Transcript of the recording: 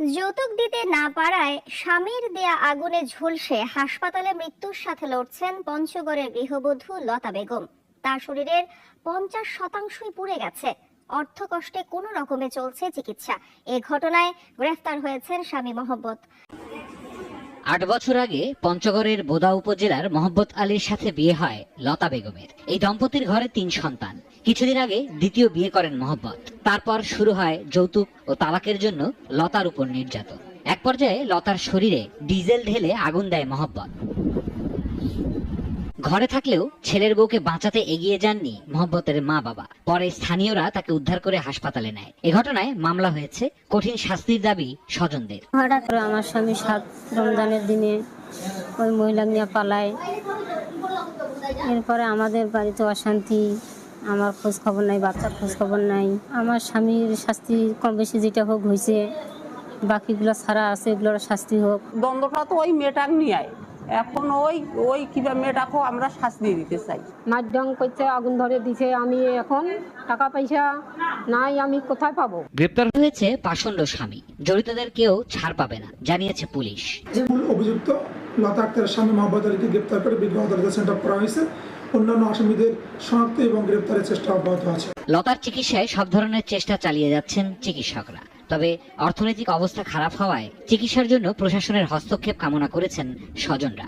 যৌতুক দিতে না পারায় স্বামীর দেয়া আগুনে ঝলসে হাসপাতালে মৃত্যুর সাথে লড়ছেন পঞ্চগড়ের গৃহবধূ লতা বেগম। তার শরীরের পঞ্চাশ শতাংশই পুড়ে গেছে। অর্থকষ্টে কোনো রকমে চলছে চিকিৎসা। এ ঘটনায় গ্রেফতার হয়েছেন স্বামী মোহব্বত। আট বছর আগে পঞ্চগড়ের বোদা উপজেলার মোহাম্মদ আলীর সাথে বিয়ে হয় লতা বেগমের। এই দম্পতির ঘরে তিন সন্তান। কিছুদিন আগে দ্বিতীয় বিয়ে করেন মোহব্বত। তারপর শুরু হয় যৌতুক ও তালাকের জন্য লতার উপর নির্যাতন। এক পর্যায়ে লতার শরীরে ডিজেল ঢেলে আগুন দেয় মোহব্বত। ঘরে থাকলেও ছেলের বউকে বাঁচাতে এগিয়ে যাননি মোহব্বতের মা বাবা। পরে স্থানীয়রা তাকে উদ্ধার করে হাসপাতালে নেয়। এ ঘটনায় মামলা হয়েছে কঠিন শাস্তির দাবি স্বজনদের। হঠাৎ করে আমার স্বামী সাত রমজানের দিনে ওই মহিলা নিয়ে পালায়। এরপরে আমাদের বাড়িতে অশান্তি আমার খোঁজ খবর নাই, বাচ্চার খোঁজ খবর নাই আমার স্বামীর শাস্তি কম বেশি যেটা হোক হয়েছে বাকিগুলো ছাড়া আছে, এগুলোর শাস্তি হোক দ্বন্দ্বটা তো ওই মেয়েটাক নিয়ে আয়। এখন ওই ওই কিবা মেয়েটাকেও আমরা শাস্তি দিতে চাই। মাধ্যম করতে আগুন ধরে দিছে আমি এখন টাকা পয়সা নাই আমি কোথায় পাবো? গ্রেপ্তার হয়েছে পাষণ্ড স্বামী জড়িতদের কেউ ছাড় পাবে না জানিয়েছে পুলিশ। যে মূল অভিযুক্ত লতা আক্তারের স্বামী মোহাম্মদ আলীকে গ্রেপ্তার করে বিজ্ঞান আদালতে সেন্টার করা হয়েছে। অন্যান্য আসামিদের শনাক্ত এবং গ্রেপ্তারের চেষ্টা অব্যাহত আছে। লতার চিকিৎসায় সব ধরনের চেষ্টা চালিয়ে যাচ্ছেন চিকিৎসকরা। তবে অর্থনৈতিক অবস্থা খারাপ হওয়ায় চিকিৎসার জন্য প্রশাসনের হস্তক্ষেপ কামনা করেছেন স্বজনরা।